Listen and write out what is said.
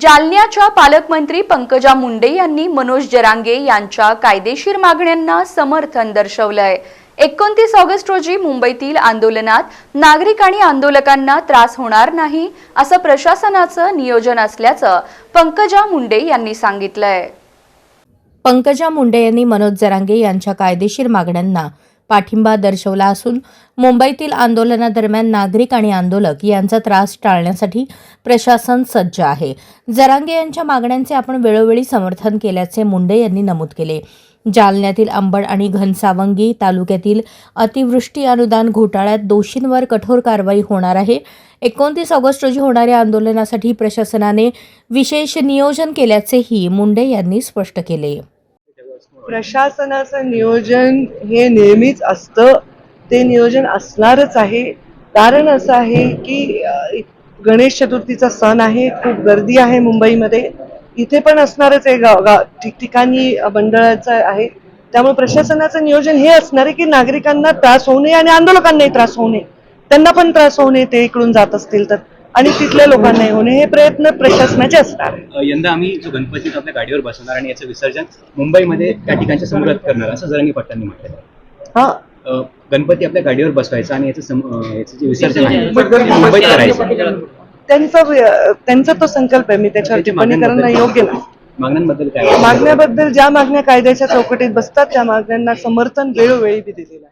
जालन्याच्या पालकमंत्री पंकजा मुंडे यांनी मनोज जरांगे यांच्या कायदेशीर मागण्यांना समर्थन दर्शवलंय. एकोणतीस ऑगस्ट रोजी मुंबईतील आंदोलनात नागरिक आणि आंदोलकांना त्रास होणार नाही असं प्रशासनाचं नियोजन असल्याचं पंकजा मुंडे यांनी सांगितलंय. पंकजा मुंडे यांनी मनोज जरांगे यांच्या कायदेशीर मागण्यांना पाठिंबा दर्शवला असून मुंबईतील आंदोलनादरम्यान नागरिक आणि आंदोलक यांचा त्रास टाळण्यासाठी प्रशासन सज्ज आहे. जरांगे यांच्या मागण्यांचे आपण वेळोवेळी समर्थन केल्याचे मुंडे यांनी नमूद केले. जालन्यातील अंबड आणि घनसावंगी तालुक्यातील अतिवृष्टी अनुदान घोटाळ्यात दोषींवर कठोर कारवाई होणार आहे. एकोणतीस ऑगस्ट रोजी होणाऱ्या आंदोलनासाठी प्रशासनाने विशेष नियोजन केल्याचेही मुंडे यांनी स्पष्ट केले. प्रशासनाचं नियोजन हे नेहमीच असतं. ते नियोजन असणारच आहे. कारण असं आहे की गणेश चतुर्थीचा सण आहे. खूप गर्दी आहे मुंबईमध्ये. इथे पण असणारच आहे गाव गाव ठिकठिकाणी मंडळाचं आहे. त्यामुळे प्रशासनाचं नियोजन हे असणार आहे की नागरिकांना त्रास होऊ नये आणि आंदोलकांनाही त्रास होऊ नये. त्यांना पण त्रास होऊ नये ते इकडून जात असतील तर. आणि तिथल्या लोकांनाही होणे हे प्रयत्न प्रशासनाचे असणार. आहे अ, यंदा आम्ही जो गणपती तो आपल्या गाडीवर बसवणार आणि याचं विसर्जन मुंबईमध्ये त्या ठिकाणच्या समोरात करणार असं जरांगी पट्टांनी म्हटलं हा. गणपती आपल्या गाडीवर बसवायचा आणि याचं जे विसर्जन आहे मुंबईत करायचं. त्यांचा त्यांचा तो संकल्प आहे मी त्याच्यावर त्यांच्या टिप्पणी करणं योग्य नाही. मागण्यांबद्दल काय मागण्याबद्दल ज्या मागण्या कायद्याच्या चौकटीत बसतात त्या मागण्यांना समर्थन वेळोवेळी बी दिलेलं आहे.